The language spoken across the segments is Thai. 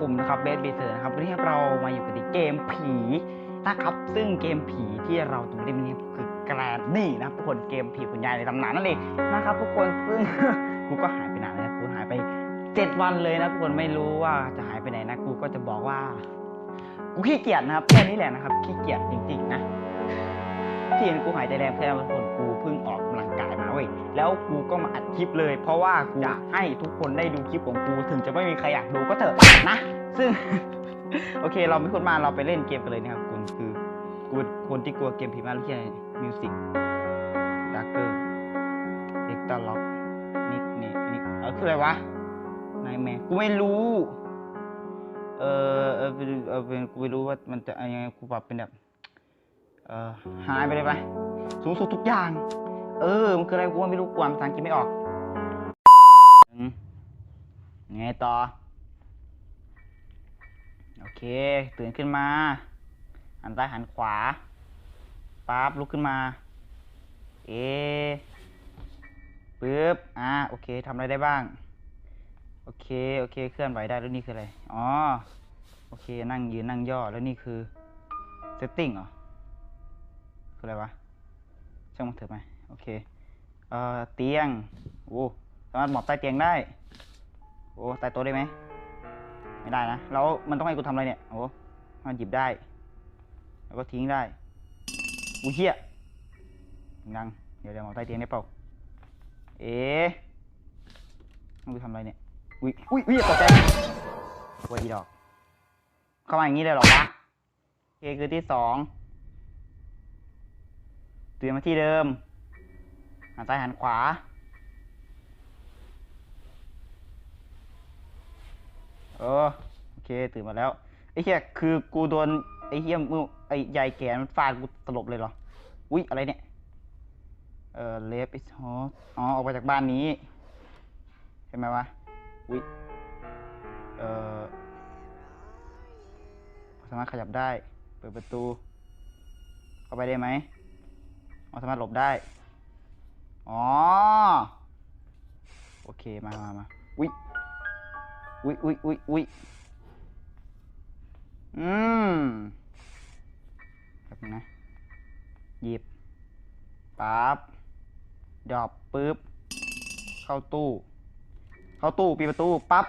ผมนะครับเบสเบเซอร์นะครับวันนี้เรามาอยู่กับเกมผีนะครับ ซึ่งเกมผีที่เราจะมาเล่นวันนี้คือแกรนนี่นะครับทุกคนเกมผีคุณยายในตำนานนั่นเองนะครับทุกคนซึ่งกูก็หายไปนานแล้วนะกูหายไปเจ็ดวันเลยนะทุกคนไม่รู้ว่าจะหายไปไหนนะกูก็จะบอกว่ากูขี้เกียจนะครับแค่นี้แหละนะครับขี้เกียจจริงๆนะที่เห็นกูหายใจแรงแค่บางคนกูเพิ่งออกกำลังกายมาเว้ยแล้วกูก็มาอัดคลิปเลย เพราะว่ากูอยากให้ทุกคนได้ดูคลิปของกูถึงจะไม่มีใครอยากดูก็เถอะนะ ซึ่ง โอเค เราไม่พูดมาเราไปเล่นเกมกันเลยนะครับคุณคือกูคนที่กลัวเกมผีมากที่มิวสิกดักเกอร์เอ็กตาล็อกนิกนี่นี่เออคืออะไรวะนายแม่กูไม่รู้ เออเออเป็นเออเป็นกูไม่รู้ว่ามันจะยังไงกูปรับเป็นแบบเออหายไปเลยไปสูงสุดทุกอย่าง เออ มันคืออะไรกูไม่รู้กูอ่านภาษาอังกฤษไม่ออกไงต่อ เค ตื่นขึ้นมา หันซ้ายหันขวาปั๊บลุกขึ้นมา เอปึ๊บ อ่า โอเคทำอะไรได้บ้าง โอเค โอเค เคลื่อนไหวได้ แล้วนี่คืออะไร อ๋อ โอเค นั่งยืน นั่งย่อ แล้วนี่คือ setting เหรอ คืออะไรวะ ช่างมันเถอะไหมโอเค เอ่อ เตียง โอ้ สามารถหมอบใต้เตียงได้ โอ้ ใต้โต๊ะได้ไหม ไม่ได้นะ แล้วมันต้องให้กูทำอะไรเนี่ย โอ้มันหยิบได้ แล้วก็ทิ้งได้อุ้ยเหี้ยยัง เดี๋ยวเดี๋ยวมอบใต้เตียงได้เปล่า เอ๊ะต้องกูทำอะไรเนี่ย อุ้ย อุ้ยอุ้ยตกใจวัวอีดอก เข้ามาอย่างนี้เลยเหรอวะเคคือที่สองเตรียมมาที่เดิมหันซ้ายหันขวา เออโอเคตื่นมาแล้วไอ้เหี้ยคือกูโดนไอ้เหี้ยมือไอ้ยายแก่มันฟาดกูตลบเลยเหรออุ๊ยอะไรเนี่ยเออเลฟอิสฮออ๋อออกไปจากบ้านนี้ใช่ไหมวะอุ๊ยเออสามารถขยับได้ เปิดประตู เข้าไปได้ไหมอ๋อสามารถหลบได้ อ๋อ โอเค มามามาอุ้ย อุ้ยอุ้ยอุ้ยอุ้ยอืมแบบนึงนะหยิบปั๊บดรอปปึ๊บ เข้าตู้ เข้าตู้ปิดประตูปั๊บ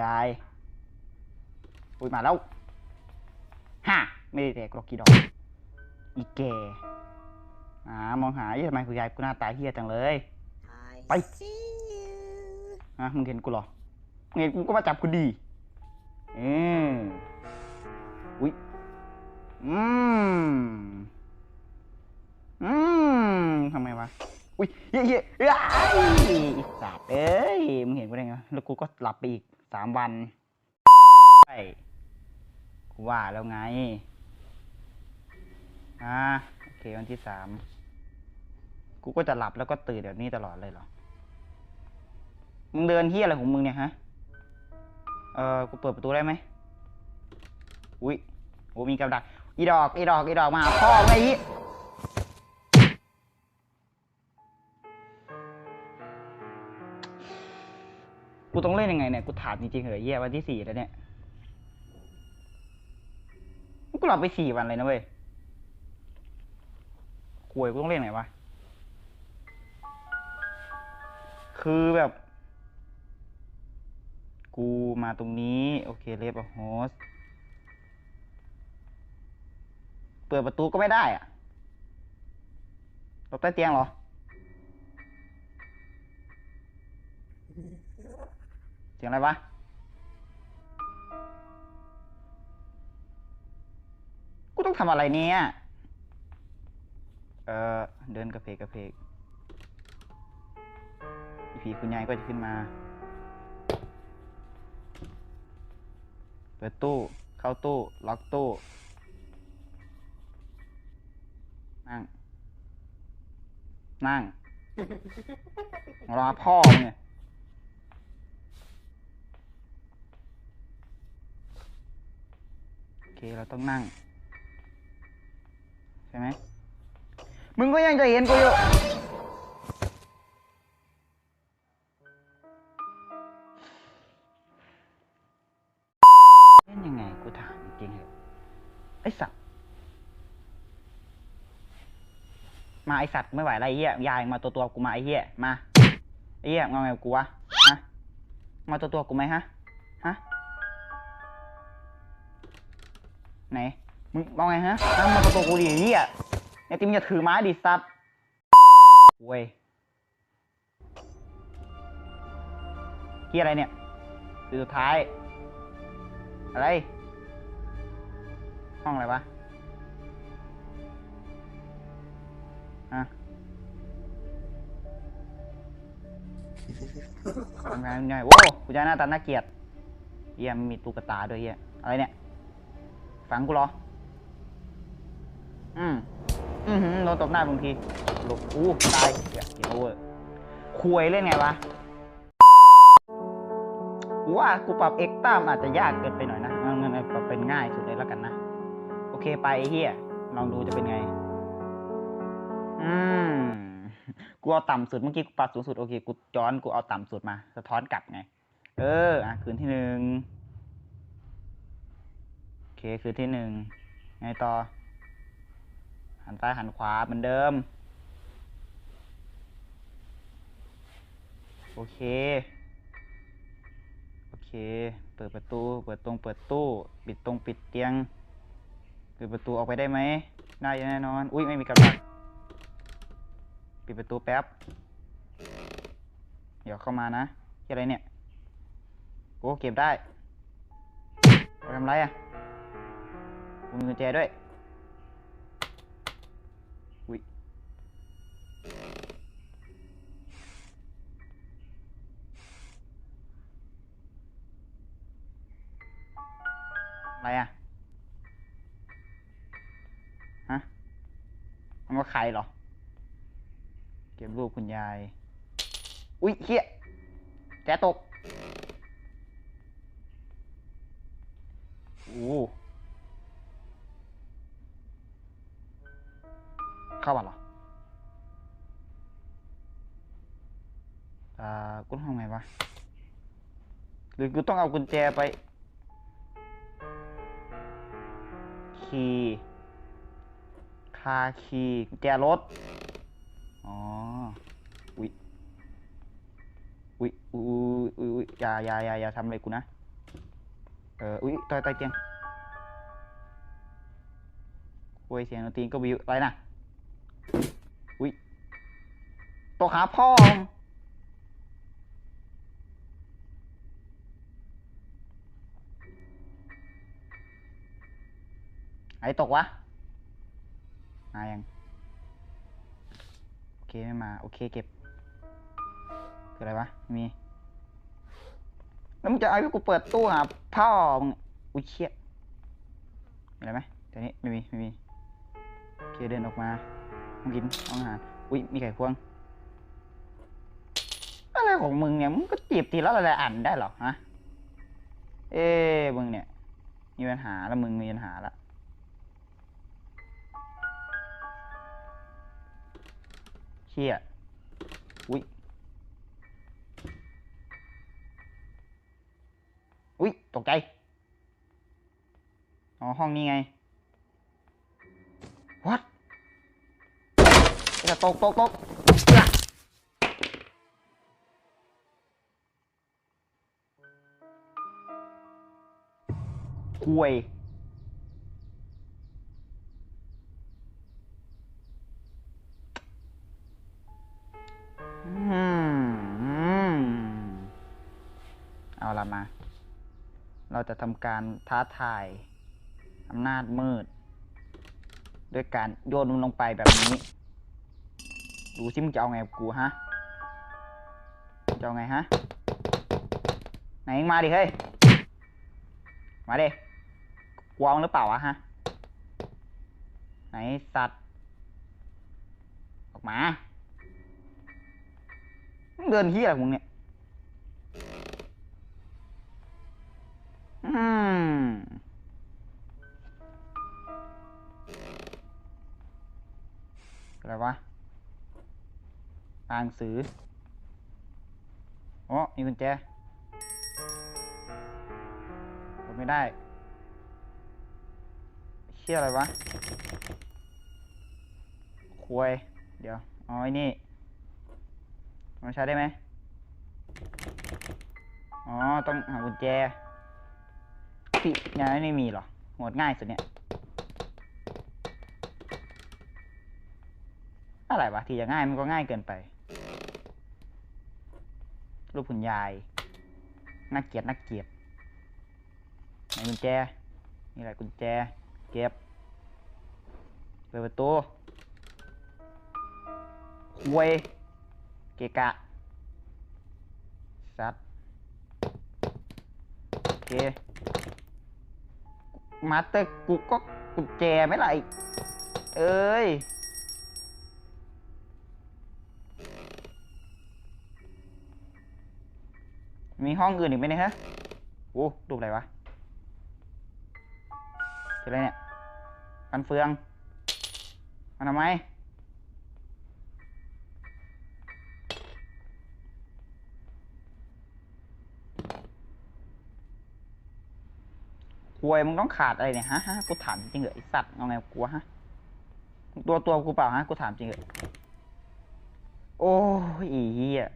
ยาย อุ้ยมาแล้วฮ่าไม่ได้แตกหรอกกี่ดอก อีแกอ่ามองหายี่ทำไมคุณยายกูหน้าตาเฮียจังเลย ไป ฮะมึงเห็นกูเหรอมึงเห็นกูก็มาจับกูดีเอออุ้ยอืมอืมทำไมวะอุ้ยเฮ้ยเฮ้ยอ้ยไอ้สัตว์เอ้ยมึงเห็นกูได้ไงแล้วกูก็หลับไปอีกสามวันใช่กูว่าแล้วไงอ่าโอเควันที่สามกูก็จะหลับแล้วก็ตื่นแบบนี้ตลอดเลยเหรอ มึงเดินเฮียอะไรของมึงเนี่ยฮะ เออกูเปิดประตูได้ไหมอุ้ยโอ้มีกับดัก อีดอก อีดอก อีดอกมาหาพ่อไงอีกูต้องเล่นยังไงเนี่ย กูถามจริงๆเหรอเฮียวันที่สี่แล้วเนี่ย กูหลับไปสี่วันเลยนะเว้ยควยกูต้องเล่นไงวะ คือแบบ กูมาตรงนี้โอเคเลฟอะโฮสเปิดประตูก็ไม่ได้อะหลบใต้เตียงเหรอ เสียงอะไรวะกูต้องทำอะไรเนี่ย เออเดินกระเพกกระเพกอีผีคุณยายก็จะขึ้นมา เปิดตู้ เข้าตู้ ล็อกตู้ นั่ง นั่งรอพ่อมึงเนี่ย โอเค เราต้องนั่ง ใช่ไหม มึงก็ยังจะเห็นกูอยู่ ไอสัตว์ไม่ไหวแล้วไรเหี้ยยายมาตัวตัวกูมาไอเหี้ยมาไอเหี้ยงอาไงกูวะฮะมาตัวตัวกูไหมฮะฮะไหนมึงเอาไงฮะฮะมาตัวตัวกูดิไอเหี้ยไอติมอย่าถือไม้ดิสัตว์เว้ยเหี้ยอะไรเนี่ยสุดท้าย อะไร ห้องอะไรวะ ฮะทำงานยังไงโว้กูจะหน้าตาน่าเกลียดเฮียมันมีตุ๊กตาด้วยเฮียอะไรเนี่ย ฝังกูเหรอ อืมอือหือโดนตบหน้าบางทีหลบอู้ตายเหี้ยเกียโอเวอร์คุยเล่นไงวะกูว่ากูปรับเอ็กต้ามอาจจะยากเกินไปหน่อยนะมันมันปรับเป็นง่ายสุดเลยแล้วกันนะ โอเคไปเฮียลองดูจะเป็นไง อืมกูเอาต่ำสุดเมื่อกี้กูปรับสูงสุดโอเคกูย้อนกูเอาต่ำสุดมา สะท้อนกลับไง เออ อะคืนที่หนึ่งโอเคคืนที่หนึ่งไงต่อ หันซ้ายหันขวาเหมือนเดิม โอเค โอเค เปิดประตู เปิดตรงเปิดตู้ ปิดตรงปิดเตียง เปิดประตูออกไปได้ไหมได้แน่นอน อุ้ยไม่มีกระดัก ปิดประตูแป๊บ เดี๋ยวเข้ามานะที่อะไรเนี่ยโอ้เก็บได้ไปทำไรอะมีกุญแจด้วยอุ้ยอะไรอะฮะมันว่าใครเหรอ ก็บรูปคุณยาย อุ้ยเฮียแกตกโอ้เข้ามาเหรออ่ากูทำไงวะ หรือกูต้องเอากุญแจไปคีย์คาคีย์กุญแจรถ อ๋อ อุ๊ย อุ๊ยอุ๊ยอุ๊ยอุ๊ยอย่าอย่าอย่าอย่าทำอะไรกูนะเอออุ๊ยต่อยต่อยเตียงคุยเสียงดนตรีก็วิวอะไรนะอุ๊ยตกหาพ่อไอ้ตกวะมายัง โอเค ไม่มา โอเค เก็บ คืออะไรวะมี แล้วมึงจะเอาให้กูเปิดตู้หาพ่อมึงอุ้ยเชี่ยมีอะไรไหมต่นี้ไม่มีไม่มีโอเคเดินออกมามึงกินอาอาหารอุ้ยมีไข่ควงอะไรของมึงเนี่ยมึงก็จีบทีละอะไรอ่านได้หรอฮะเอ้มึงเนี่ย มีปัญหาแล้วมึงมีปัญหาละเชี่ย อุ้ยตกใจ อ๋อ ห้องนี้ไง what จะตกตกตกห่วยอืมอืมเอาละมา เราจะทำการท้าทายอำนาจมืด ด้วยการโยนมันลงไปแบบนี้ ดูสิมึงจะเอาไงกูฮะจะเอาไงฮะ ไหนมึงมาดิเฮ้ย มาดิกวางหรือเปล่าวะฮะ ไหนสัตว์ ออกมา เดินเฮียอะไรมึงเนี่ย อืมอะไรวะอ่านหนังสืออ๋อมีกุญแจกดไม่ได้ที่ออะไรวะควยเดี๋ยวเอาไอ้นี่มันใช้ได้ไหมอ๋อ ต้องหากุญแจ ที่ยังไม่มีหรอโหมดง่ายสุดเนี่ย อะไรวะ ที่จะง่ายมันก็ง่ายเกินไป รูปคุณยาย น่าเกียดน่าเกียดไหนกุญแจ นี่แหละกุญแจ เก็บ เปิดประตูควยเกกะซัดโอเค มาสเตอร์กูก็กุญแจไม่ไรเอ้ย มีห้องอื่นอีกไหมเนี่ยฮะโอ้ดูอะไรวะคืออะไรเนี่ยกันเฟืองมันทำไม ควยมึงต้องขาดอะไรเนี่ยฮะฮะกูถามจริงเหรอไอสัตว์เอาไงกลัวฮะตัวตัวกูเปล่าฮะกูถามจริงเหรอโอ้ยอีเหี้ย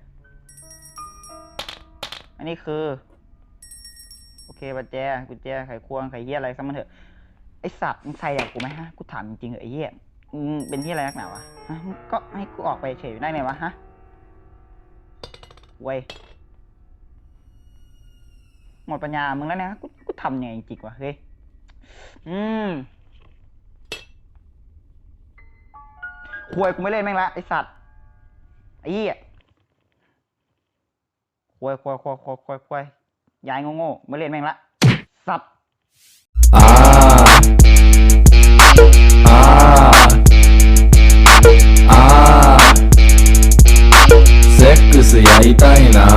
อันนี้คือ โอเคปัจแจกุญแจไขควงไขเหี้ยอะไรซะมันเถอะไอสัตว์มึงใส่กับกูไหมฮะกูถามจริงเหรอไอเหี้ยมึงเป็นที่อะไรนักหนาวะฮะก็ให้กูออกไปเฉยได้ไงวะฮะเว้ย หมดปัญญามึงแล้วนะกูกูทำยังไงจริงวะเฮ้ย อืมควยกูไม่เล่นแม่งละไอสัตว์ไอ้ยี่ควยควยควยควยควยควยยายโง่ๆไม่เล่นแม่งละสัตว์セックスやりたいな